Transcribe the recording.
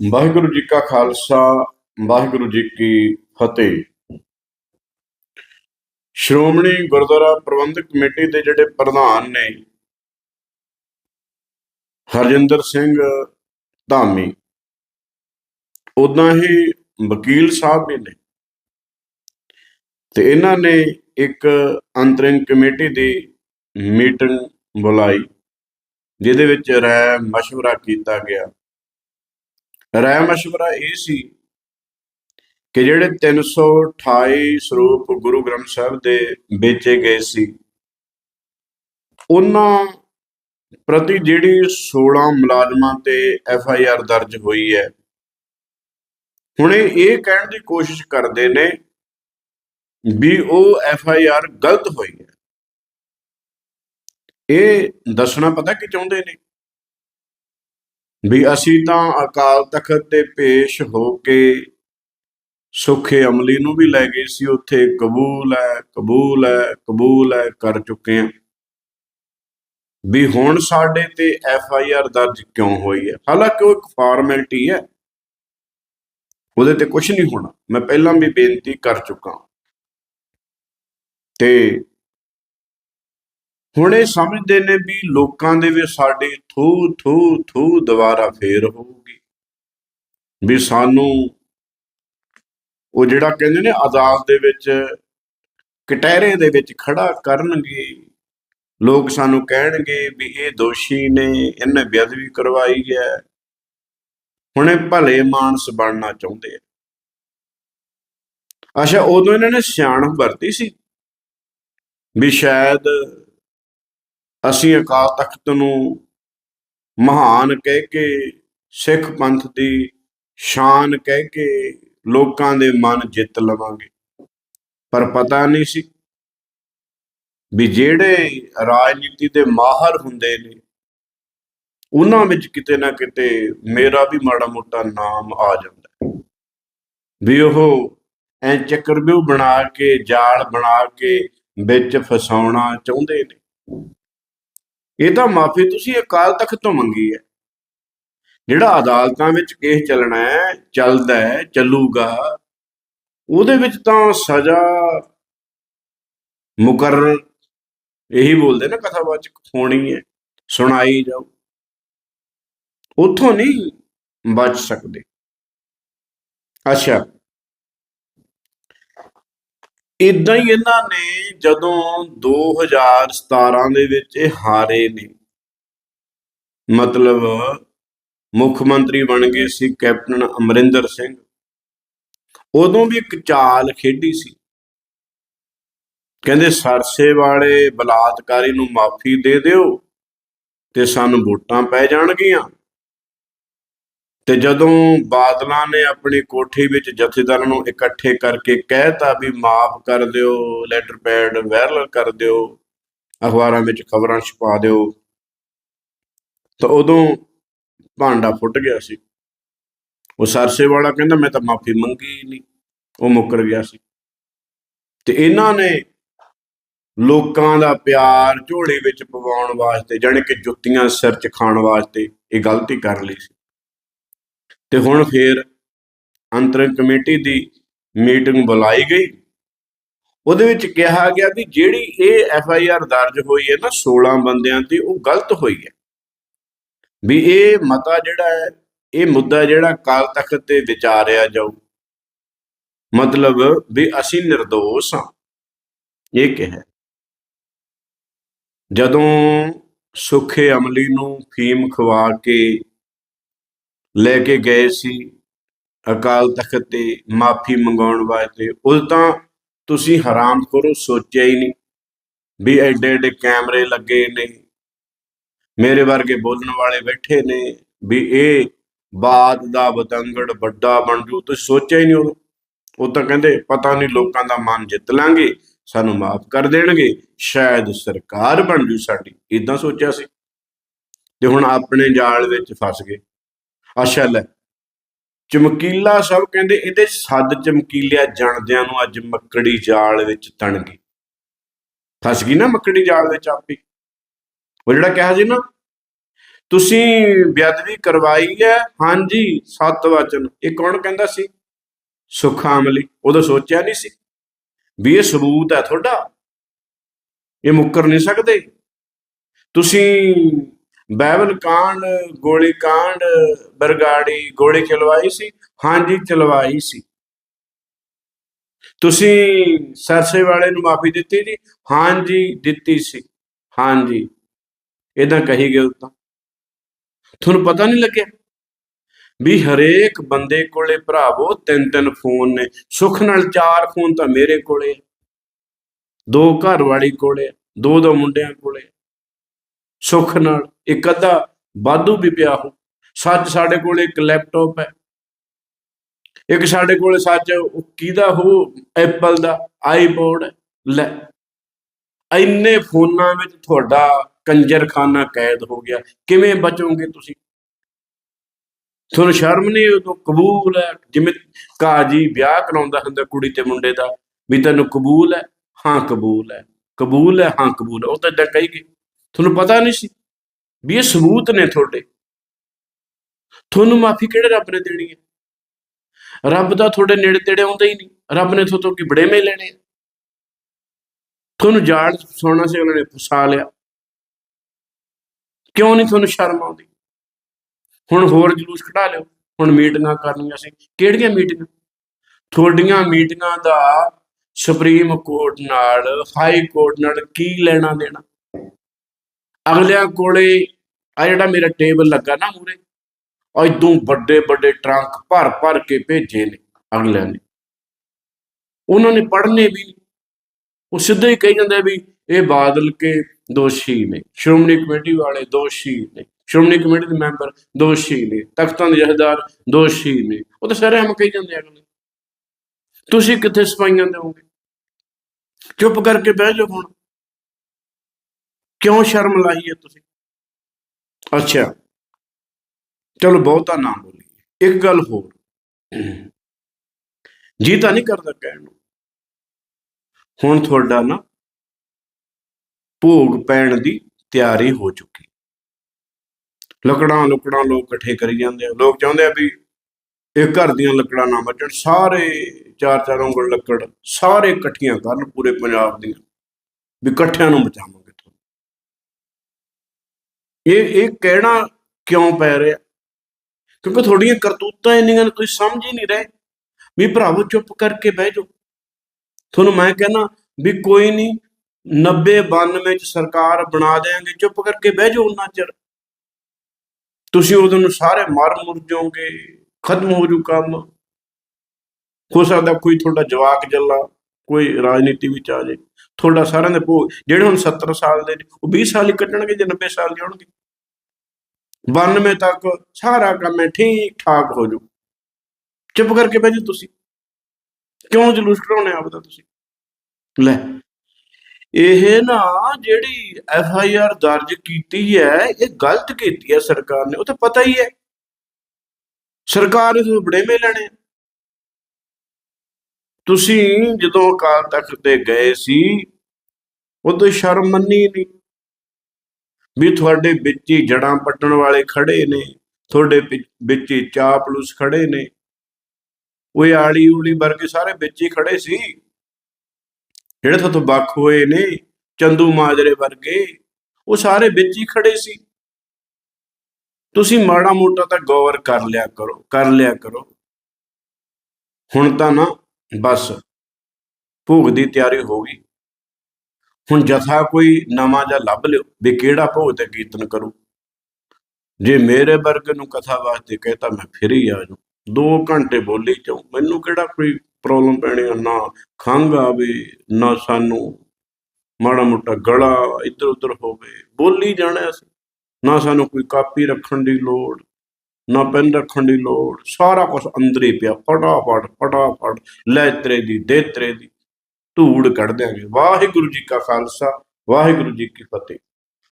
ਵਾਹਿਗੁਰੂ ਜੀ ਕਾ ਖਾਲਸਾ, ਵਾਹਿਗੁਰੂ ਜੀ ਕੀ ਫਤਿਹ। ਸ਼੍ਰੋਮਣੀ ਗੁਰਦੁਆਰਾ ਪ੍ਰਬੰਧਕ ਕਮੇਟੀ ਦੇ ਜਿਹੜੇ ਪ੍ਰਧਾਨ ਨੇ, ਹਰਜਿੰਦਰ ਸਿੰਘ ਧਾਮੀ ਉਦਾਂ ਹੀ ਵਕੀਲ ਸਾਹਿਬ ਵੀ ਨੇ। ਤੇ ਇਹਨਾਂ ਨੇ ਇੱਕ ਅੰਤਰਿੰਗ ਕਮੇਟੀ ਦੀ ਮੀਟਿੰਗ ਬੁਲਾਈ, ਜਿਹਦੇ ਵਿੱਚ ਰਾਏ ਮਸ਼ਵਰਾ ਕੀਤਾ ਗਿਆ। ਰਾਏ ਮਸ਼ਵਰਾ ਇਹ ਸੀ ਕਿ ਜਿਹੜੇ 328 ਸਰੂਪ ਗੁਰੂ ਗ੍ਰੰਥ ਸਾਹਿਬ ਦੇ ਵੇਚੇ ਗਏ ਸੀ, ਉਹਨਾਂ ਪ੍ਰਤੀ ਜਿਹੜੀ 16 ਮੁਲਾਜ਼ਮਾਂ ਤੇ ਐਫ ਆਈ ਆਰ ਦਰਜ ਹੋਈ ਹੈ, ਹੁਣ ਇਹ ਇਹ ਕਹਿਣ ਦੀ ਕੋਸ਼ਿਸ਼ ਕਰਦੇ ਨੇ ਵੀ ਉਹ ਐਫ ਆਈ ਆਰ ਗਲਤ ਹੋਈ ਹੈ। ਇਹ ਦੱਸਣਾ ਪਤਾ ਕੀ ਚਾਹੁੰਦੇ ਨੇ? ਵੀ ਅਸੀਂ ਤਾਂ ਅਕਾਲ ਤਖਤ ਤੇ ਪੇਸ਼ ਹੋ ਕੇ ਸੁਖੇ ਅਮਲੀ ਨੂੰ ਵੀ ਲੈ ਗਏ ਸੀ, ਉੱਥੇ ਕਬੂਲ ਹੈ ਕਬੂਲ ਹੈ ਕਬੂਲ ਹੈ, ਕਰ ਚੁੱਕੇ ਹਾਂ। ਵੀ ਹੁਣ ਸਾਡੇ ਤੇ ਐਫ ਆਈ ਆਰ ਦਰਜ ਕਿਉਂ ਹੋਈ ਹੈ? ਹਾਲਾਂਕਿ ਉਹ ਇੱਕ ਫਾਰਮੈਲਿਟੀ ਹੈ। ਉਹਦੇ ਤੇ ਕੁਝ ਨਹੀਂ ਹੋਣਾ। ਮੈਂ ਪਹਿਲਾਂ ਵੀ ਬੇਨਤੀ ਕਰ ਚੁੱਕਾ ਤੇ ਹੁਣ ਇਹ ਸਮਝਦੇ ਨੇ ਵੀ ਲੋਕਾਂ ਦੇ ਵਿੱਚ ਸਾਡੀ ਥੂ ਥੂ ਥੂ ਦੁਬਾਰਾ ਫੇਰ ਹੋਊਗੀ। ਵੀ ਸਾਨੂੰ ਉਹ ਜਿਹੜਾ ਕਹਿੰਦੇ ਨੇ ਅਦਾਲਤ ਦੇ ਵਿੱਚ ਕਟਹਿਰੇ ਦੇ ਵਿੱਚ ਖੜਾ ਕਰਨਗੇ, ਲੋਕ ਸਾਨੂੰ ਕਹਿਣਗੇ ਵੀ ਇਹ ਦੋਸ਼ੀ ਨੇ ਇਹਨੇ ਬੇਅਦਬੀ ਕਰਵਾਈ ਹੈ। ਹੁਣੇ ਭਲੇ ਮਾਨਸ ਬਣਨਾ ਚਾਹੁੰਦੇ ਆ। ਅੱਛਾ, ਉਦੋਂ ਇਹਨਾਂ ਨੇ ਸਿਆਣਪ ਵਰਤੀ ਸੀ ਵੀ ਸ਼ਾਇਦ ਅਸੀਂ ਅਕਾਲ ਤਖਤ ਨੂੰ ਮਹਾਨ ਕਹਿ ਕੇ, ਸਿੱਖ ਪੰਥ ਦੀ ਸ਼ਾਨ ਕਹਿ ਕੇ ਲੋਕਾਂ ਦੇ ਮਨ ਜਿੱਤ ਲਵਾਂਗੇ ਪਰ ਪਤਾ ਨਹੀਂ ਸੀ ਵੀ ਜਿਹੜੇ ਰਾਜਨੀਤੀ ਦੇ ਮਾਹਰ ਹੁੰਦੇ ਨੇ, ਉਹਨਾਂ ਵਿੱਚ ਕਿਤੇ ਨਾ ਕਿਤੇ ਮੇਰਾ ਵੀ ਮਾੜਾ ਮੋਟਾ ਨਾਮ ਆ ਜਾਂਦਾ ਹੈ। ਵੀ ਉਹ ਐ ਚੱਕਰਵਿਊਹ ਬਣਾ ਕੇ, ਜਾਲ ਬਣਾ ਕੇ ਵਿੱਚ ਫਸਾਉਣਾ ਚਾਹੁੰਦੇ ਨੇ ਇਹ ਤਾਂ ਮਾਫੀ ਤੁਸੀਂ ਅਕਾਲ ਤਖਤ ਤੋਂ ਮੰਗੀ ਹੈ। ਜਿਹੜਾ ਅਦਾਲਤਾਂ ਵਿੱਚ ਕੇਸ ਚੱਲਣਾ ਹੈ, ਚੱਲਦਾ ਹੈ, ਚੱਲੂਗਾ, ਉਹਦੇ ਵਿੱਚ ਤਾਂ ਸਜ਼ਾ ਮੁਕਰਰ, ਇਹੀ ਬੋਲਦੇ ਨਾ ਕਥਾਵਾਚਕ, ਹੋਣੀ ਹੈ, ਸੁਣਾਈ ਜਾਓ ਉਥੋਂ ਨਹੀਂ ਬਚ ਸਕਦੇ। ਅੱਛਾ। ਇਦਾਂ ਹੀ ਇਹਨਾਂ ਨੇ ਜਦੋਂ 2017 ਦੇ ਵਿੱਚ ਇਹ ਹਾਰੇ ਨੇ। ਮਤਲਬ ਮੁੱਖ ਮੰਤਰੀ ਬਣ ਗਏ ਸੀ ਕੈਪਟਨ ਅਮਰਿੰਦਰ ਸਿੰਘ। ਉਦੋਂ ਵੀ ਇੱਕ ਚਾਲ ਖੇਡੀ ਸੀ। ਕਹਿੰਦੇ ਸਰਸੇ ਵਾਲੇ ਬਲਾਤਕਾਰੀ ਨੂੰ ਮਾਫੀ ਦੇ ਦਿਓ ਤੇ ਸਾਨੂੰ ਵੋਟਾਂ ਪੈ ਜਾਣਗੀਆਂ। ਤੇ ਜਦੋਂ ਬਾਦਲਾਂ ਨੇ ਆਪਣੀ ਕੋਠੀ ਵਿੱਚ ਜਥੇਦਾਰਾਂ ਨੂੰ ਇਕੱਠੇ ਕਰਕੇ ਕਹਿਤਾ ਵੀ ਮਾਫ ਕਰ ਦਿਓ, ਲੈਟਰ ਪੈਡ ਵਾਇਰਲ ਕਰ ਦਿਓ, ਅਖਬਾਰਾਂ ਵਿੱਚ ਖਬਰਾਂ ਛਪਾ ਦਿਓ, ਤਾਂ ਉਦੋਂ ਭਾਂਡਾ ਫੁੱਟ ਗਿਆ ਸੀ। ਉਹ ਸਰਸੇ ਵਾਲਾ ਕਹਿੰਦਾ, ਮੈਂ ਤਾਂ ਮਾਫੀ ਮੰਗੀ ਹੀ ਨਹੀਂ। ਉਹ ਮੁੱਕਰ ਗਿਆ ਸੀ। ਤੇ ਇਹਨਾਂ ਨੇ ਲੋਕਾਂ ਦਾ ਪਿਆਰ ਝੋਲੇ ਵਿੱਚ ਪਵਾਉਣ ਵਾਸਤੇ, ਜਾਣੀ ਕਿ ਜੁੱਤੀਆਂ ਸਿਰ 'ਚ ਖਾਣ ਵਾਸਤੇ, ਇਹ ਗਲਤੀ ਕਰ ਲਈ ਸੀ। ਤੇ ਹੁਣ ਫੇਰ ਅੰਤਰਿਮ ਕਮੇਟੀ ਦੀ ਮੀਟਿੰਗ ਬੁਲਾਈ ਗਈ। ਉਹਦੇ ਵਿੱਚ ਕਿਹਾ ਗਿਆ ਕਿ ਜਿਹੜੀ ਇਹ ਐਫ ਆਈ ਆਰ ਦਰਜ ਹੋਈ ਹੈ ਨਾ 16 ਬੰਦਿਆਂ ਤੇ ਉਹ ਗਲਤ ਹੋਈ ਹੈ। ਵੀ ਇਹ ਮਤਾ ਜਿਹੜਾ ਹੈ ਇਹ ਮੁੱਦਾ ਜਿਹੜਾ ਕਾਲ ਤਖਤ ਤੇ ਵਿਚਾਰਿਆ ਜਾਊ। ਮਤਲਬ ਵੀ ਅਸੀਂ નિર્ਦੋਸ਼ ਹਾਂ। ਇਹ ਕਿਹਾ ਜਦੋਂ ਸੁਖੇ ਅਮਲੀ ਨੂੰ ਫੀਮ ਖਵਾ ਕੇ ਲੈ ਕੇ ਗਏ ਸੀ, ਅਕਾਲ ਤਖਤ ਤੇ ਮਾਫੀ ਮੰਗਾਉਣ ਵਾਸਤੇ। ਉਦੋਂ ਤਾਂ ਤੁਸੀਂ ਹਰਾਮ ਕਰੋ ਸੋਚਿਆ ਹੀ ਨਹੀਂ ਵੀ ਐਡੇ ਐਡੇ ਕੈਮਰੇ ਲੱਗੇ ਨੇ, ਮੇਰੇ ਵਰਗੇ ਬੋਲਣ ਵਾਲੇ ਬੈਠੇ ਨੇ ਵੀ ਇਹ ਬਾਤ ਦਾ ਬਤੰਗੜ ਵੱਡਾ ਬਣ ਜੂ। ਤੁਸੀਂ ਸੋਚਿਆ ਹੀ ਨਹੀਂ ਉਦੋਂ। ਉਹ ਤਾਂ ਕਹਿੰਦੇ, ਪਤਾ ਨਹੀਂ ਲੋਕਾਂ ਦਾ ਮਨ ਜਿੱਤ ਲਾਂਗੇ, ਸਾਨੂੰ ਮਾਫ ਕਰ ਦੇਣਗੇ, ਸ਼ਾਇਦ ਸਰਕਾਰ ਬਣ ਜੂ ਸਾਡੀ। ਇਦਾਂ ਸੋਚਿਆ ਸੀ। ਤੇ ਹੁਣ ਆਪਣੇ ਜਾਲ ਵਿੱਚ ਫਸ ਗਏ। ਅੱਛਾ ਲੈ ਚਮਕੀਲਾ ਸਭ ਕਹਿੰਦੇ ਇਹਦੇ ਸੱਦ ਚਮਕੀਲਿਆ ਜਾਣਦਿਆਂ ਨੂੰ ਅੱਜ ਮੱਕੜੀ ਜਾਲ ਵਿੱਚ ਤਣ ਗਈ ਫਸ ਗਈ ਨਾ ਮੱਕੜੀ ਜਾਲ ਵਿੱਚ ਆਪੇ। ਉਹ ਜਿਹੜਾ ਕਿਹਾ ਸੀ ਨਾ, ਤੁਸੀਂ ਬੇਅਦਬੀ ਕਰਵਾਈ ਹੈ। ਹਾਂਜੀ, ਸੱਤ ਵਚਨ। ਇਹ ਕੌਣ ਕਹਿੰਦਾ ਸੀ? ਸੁਖਾਮਲੀ ਉਦੋਂ ਸੋਚਿਆ ਨਹੀਂ ਸੀ ਵੀ ਇਹ ਸਬੂਤ ਹੈ ਤੁਹਾਡਾ। ਇਹ ਮੁੱਕਰ ਨਹੀਂ ਸਕਦੇ। ਤੁਸੀਂ ਬਾਈਬਲ ਕਾਂਡ ਗੋਲੀ ਕਾਂਡ ਬਰਗਾੜੀ ਗੋਲੀ ਚਲਵਾਈ ਸੀ ਹਾਂਜੀ ਚਲਵਾਈ ਸੀ। ਤੁਸੀਂ ਸਰਸੇ ਵਾਲੇ ਨੂੰ ਮਾਫੀ ਦਿੱਤੀ ਜੀ? ਹਾਂਜੀ ਦਿੱਤੀ ਸੀ। ਹਾਂਜੀ। ਇਦਾਂ ਕਹੀ ਗਏ ਤਾਂ ਤੁਹਾਨੂੰ ਪਤਾ ਨਹੀਂ ਲੱਗਿਆ? ਵੀ ਹਰੇਕ ਬੰਦੇ ਕੋਲੇ ਭਰਾਵੋ ਤਿੰਨ ਤਿੰਨ ਫੋਨ ਨੇ। ਸੁੱਖ ਨਾਲ ਚਾਰ ਫੋਨ ਤਾਂ ਮੇਰੇ ਕੋਲੇ ਆ। ਦੋ ਘਰ ਵਾਲੀ ਕੋਲੇ ਆ, ਦੋ ਦੋ ਮੁੰਡਿਆਂ ਕੋਲੇ ਆ। ਸੁੱਖ ਨਾਲ, ਇੱਕ ਅੱਧਾ ਵਾਧੂ ਵੀ ਪਿਆ ਹੋ ਸੱਚ ਸਾਡੇ ਕੋਲ ਇੱਕ ਲੈਪਟਾਪ ਹੈ। ਇੱਕ ਸਾਡੇ ਕੋਲ ਸੱਚ ਕਿਹਦਾ ਹੋ? ਐਪਲ ਦਾ ਆਈਪੋਡ ਲੈ, ਇੰਨੇ ਫੋਨਾਂ ਵਿੱਚ ਤੁਹਾਡਾ ਕੰਜਰਖਾਨਾ ਕੈਦ ਹੋ ਗਿਆ। ਕਿਵੇਂ ਬਚੋਗੇ ਤੁਸੀਂ? ਤੁਹਾਨੂੰ ਸ਼ਰਮ ਨਹੀਂ ਉਦੋਂ? ਕਬੂਲ ਹੈ? ਜਿਵੇਂ ਕਾਜੀ ਵਿਆਹ ਕਰਾਉਂਦਾ ਹੁੰਦਾ ਕੁੜੀ ਤੇ ਮੁੰਡੇ ਦਾ, ਵੀ ਤੈਨੂੰ ਕਬੂਲ ਹੈ? ਹਾਂ, ਕਬੂਲ ਹੈ। ਕਬੂਲ ਹੈ, ਹਾਂ, ਕਬੂਲ ਹੈ। ਉਹ ਤਾਂ ਏਦਾਂ ਕਹੀ ਗਈ ਤੁਹਾਨੂੰ ਪਤਾ ਨਹੀਂ ਸੀ ਵੀ ਇਹ ਸਬੂਤ ਨੇ ਤੁਹਾਡੇ। ਤੁਹਾਨੂੰ ਮਾਫੀ ਕਿਹੜੇ ਰੱਬ ਨੇ ਦੇਣੀ ਹੈ? ਰੱਬ ਦਾ ਤੁਹਾਡੇ ਨੇੜੇ ਤੇੜੇ ਆਉਂਦਾ ਹੀ ਨਹੀਂ। ਰੱਬ ਨੇ ਤੁਹਾਤੋਂ ਕੀ ਬੜੇਵੇਂ ਲੈਣੇ ਆ। ਤੁਹਾਨੂੰ ਜਾਲ 'ਚ ਫਸਾਉਣਾ ਸੀ, ਉਹਨਾਂ ਨੇ ਫਸਾ ਲਿਆ। ਕਿਉਂ ਨਹੀਂ ਤੁਹਾਨੂੰ ਸ਼ਰਮ ਆਉਂਦੀ? ਹੁਣ ਹੋਰ ਜਲੂਸ ਕਢਾ ਲਿਓ। ਹੁਣ ਮੀਟਿੰਗਾਂ ਕਰਨੀਆਂ ਸੀ। ਕਿਹੜੀਆਂ ਮੀਟਿੰਗਾਂ? ਤੁਹਾਡੀਆਂ ਮੀਟਿੰਗਾਂ ਦਾ ਸੁਪਰੀਮ ਕੋਰਟ ਨਾਲ, ਹਾਈ ਕੋਰਟ ਨਾਲ ਕੀ ਲੈਣਾ ਦੇਣਾ? ਅਗਲਿਆਂ ਕੋਲੇ ਆ ਜਿਹੜਾ ਮੇਰਾ ਟੇਬਲ ਲੱਗਾ ਨਾ ਮੂਰੇ ਇਦੋਂ ਵੱਡੇ ਵੱਡੇ ਟਰੰਕ ਭਰ ਭਰ ਕੇ ਭੇਜੇ ਨੇ ਅਗਲਿਆਂ ਨੇ। ਉਹਨਾਂ ਨੇ ਪੜ੍ਹਨੇ ਵੀ ਉਹ ਸਿੱਧੇ ਹੀ ਕਹੀ ਜਾਂਦੇ ਵੀ ਇਹ ਬਾਦਲ ਕੇ ਦੋਸ਼ੀ ਨੇ, ਸ਼੍ਰੋਮਣੀ ਕਮੇਟੀ ਵਾਲੇ ਦੋਸ਼ੀ ਨੇ, ਸ਼੍ਰੋਮਣੀ ਕਮੇਟੀ ਦੇ ਮੈਂਬਰ ਦੋਸ਼ੀ ਨੇ, ਤਖਤਾਂ ਦੇ ਜਹਦਾਰ ਦੋਸ਼ੀ ਨੇ, ਉਹ ਤਾਂ ਸਾਰੇ ਹਮ ਕਹੀ ਜਾਂਦੇ ਅਗਲੇ। ਤੁਸੀਂ ਕਿੱਥੇ ਸਫਾਈਆਂ ਦੇਵੋਗੇ ਚੁੱਪ ਕਰਕੇ ਬਹਿ ਜਾਓ ਹੁਣ। ਕਿਉਂ ਸ਼ਰਮ ਲਾਈ ਹੈ ਤੁਸੀਂ? ਅੱਛਾ। ਚਲੋ, ਬਹੁਤਾ ਨਾ ਬੋਲੀਏ। ਇੱਕ ਗੱਲ ਹੋਰ। ਜੀ ਤਾਂ ਨਹੀਂ ਕਰਦਾ ਕਹਿਣ ਨੂੰ। ਹੁਣ ਤੁਹਾਡਾ ਨਾ ਭੋਗ ਪੈਣ ਦੀ ਤਿਆਰੀ ਹੋ ਚੁੱਕੀ। ਲੱਕੜਾਂ ਲੁਕੜਾਂ ਲੋਕ ਇਕੱਠੇ ਕਰੀ ਜਾਂਦੇ ਆ। ਲੋਕ ਚਾਹੁੰਦੇ ਆ ਵੀ ਇਹ ਘਰ ਦੀਆਂ ਲੱਕੜਾਂ ਨਾ ਬਚਣ ਸਾਰੇ ਚਾਰ ਚਾਰ ਉਂਗਲ ਲੱਕੜ ਸਾਰੇ ਇਕੱਠੀਆਂ ਕਰਨ ਪੂਰੇ ਪੰਜਾਬ ਦੀਆਂ। ਵੀ ਇਕੱਠਿਆਂ ਨੂੰ ਬਚਾਵਾਂ। ਇਹ ਇਹ ਕਹਿਣਾ ਕਿਉਂ ਪੈ ਰਿਹਾ? ਕਿਉਂਕਿ ਤੁਹਾਡੀਆਂ ਕਰਤੂਤਾਂ ਇੰਨੀਆਂ ਨੇ, ਤੁਸੀਂ ਸਮਝ ਹੀ ਨਹੀਂ ਰਹੇ। ਵੀ ਭਰਾਵੋ, ਚੁੱਪ ਕਰਕੇ ਬਹਿ ਜਾਓ। ਤੁਹਾਨੂੰ ਮੈਂ ਕਹਿੰਦਾ ਵੀ ਕੋਈ ਨਹੀਂ 90 92 ਚ ਸਰਕਾਰ ਬਣਾ ਦੇਾਂਗੇ ਚੁੱਪ ਕਰਕੇ ਬਹਿ ਜਾਓ ਉਹਨਾਂ ਚਿਰ। ਤੁਸੀਂ ਉਦੋਂ ਨੂੰ ਸਾਰੇ ਮਰ ਮੁਰ ਜਾਓਗੇ, ਖਤਮ ਹੋ ਜੂ ਕੰਮ। ਹੋ ਸਕਦਾ ਕੋਈ ਤੁਹਾਡਾ ਜਵਾਕ ਜੱਲਾ, ਕੋਈ ਰਾਜਨੀਤੀ ਵਿੱਚ ਆ ਜਾਏ। ਤੁਹਾਡਾ ਸਾਰਿਆਂ ਦੇ ਭੋਗ ਜਿਹੜੇ ਹੁਣ 70 ਸਾਲ ਦੇ ਨੇ, ਉਹ 20 ਸਾਲ ਹੀ ਕੱਢਣਗੇ ਜੇ 90 ਸਾਲ ਦੇ ਹੋਣਗੇ? 92 ਤੱਕ ਸਾਰਾ ਕੰਮ ਠੀਕ ਠਾਕ ਹੋ ਜੂ ਚੁੱਪ ਕਰਕੇ ਬਹਿ ਜਾਓ ਤੁਸੀਂ। ਕਿਉਂ ਜਲੂਸ ਕਢਾਉਣੇ ਆਪਦਾ ਤੁਸੀਂ? ਲੈ ਇਹ ਨਾ ਜਿਹੜੀ ਐਫ ਆਈ ਆਰ ਦਰਜ ਕੀਤੀ ਹੈ ਇਹ ਗਲਤ ਕੀਤੀ ਹੈ ਸਰਕਾਰ ਨੇ ਉਹ ਤਾਂ ਪਤਾ ਹੀ ਹੈ। ਸਰਕਾਰ ਇਸ ਬੜੇਵੇਂ ਲੈਣੇ ਤੁਸੀਂ ਜਦੋਂ ਅਕਾਲ ਤਖਤ ਤੇ ਗਏ ਸੀ ਉਦੋਂ ਸ਼ਰਮ ਮੰਨੀ ਨਹੀਂ। ਵੀ ਤੁਹਾਡੇ ਵਿੱਚ ਹੀ ਜੜਾਂ ਪੱਟਣ ਵਾਲੇ ਖੜੇ ਨੇ, ਤੁਹਾਡੇ ਪਿ- ਵਿੱਚ ਹੀ ਚਾਪਲੂਸ ਖੜੇ ਨੇ। ਉਹ ਆਲੀ ਉਲੀ ਵਰਗੇ ਸਾਰੇ ਵਿੱਚ ਹੀ ਖੜੇ ਸੀ। ਜਿਹੜੇ ਤੁਹਾਨੂੰ ਵੱਖ ਹੋਏ ਨੇ, ਚੰਦੂ ਮਾਜਰੇ ਵਰਗੇ, ਉਹ ਸਾਰੇ ਵਿੱਚ ਹੀ ਖੜੇ ਸੀ। ਤੁਸੀਂ ਮਾੜਾ ਮੋਟਾ ਤਾਂ ਗੌਰ ਕਰ ਲਿਆ ਕਰੋ, ਕਰ ਲਿਆ ਕਰੋ। ਹੁਣ ਤਾਂ ਨਾ, ਬਸ, ਭੋਗ ਦੀ ਤਿਆਰੀ ਹੋ ਗਈ। ਹੁਣ ਜਥਾ ਕੋਈ ਨਵਾਂ ਜਿਹਾ ਲੱਭ ਲਿਓ ਵੀ ਕਿਹੜਾ ਭੋਗ ਤੇ ਕੀਰਤਨ ਕਰੂ। ਜੇ ਮੇਰੇ ਵਰਗ ਨੂੰ ਕਥਾ ਵਾਸਤੇ ਕਹਤਾ ਮੈਂ ਫਿਰ ਹੀ ਆ ਜਾਊਂ। 2 ਘੰਟੇ ਬੋਲੀ ਜਾਊਂ। ਮੈਨੂੰ ਕਿਹੜਾ ਕੋਈ ਪ੍ਰੋਬਲਮ ਪੈਣੀ ਆ? ਨਾ ਖੰਘ ਆਵੇ, ਨਾ ਸਾਨੂੰ ਮਾੜਾ ਮੋਟਾ ਗਲਾ ਇੱਧਰ ਉੱਧਰ ਹੋਵੇ। ਬੋਲੀ ਜਾਣਾ ਅਸੀਂ। ਨਾ ਸਾਨੂੰ ਕੋਈ ਕਾਪੀ ਰੱਖਣ ਦੀ ਲੋੜ, ਨਾ ਪੈਨ ਰੱਖਣ ਦੀ ਲੋੜ। ਸਾਰਾ ਕੁਝ ਅੰਦਰ ਹੀ ਪਿਆ। ਫਟਾਫਟ ਫਟਾਫਟ। ਲੈ ਤੇਰੇ ਦੀ, ਦੇ ਤੇਰੇ ਦੀ। ਧੂੜ ਕੱਢ ਦਿਆਂਗੇ ਵਾਹਿਗੁਰੂ ਜੀ ਕਾ ਖਾਲਸਾ ਵਾਹਿਗੁਰੂ ਜੀ ਕੀ ਫਤਿਹ।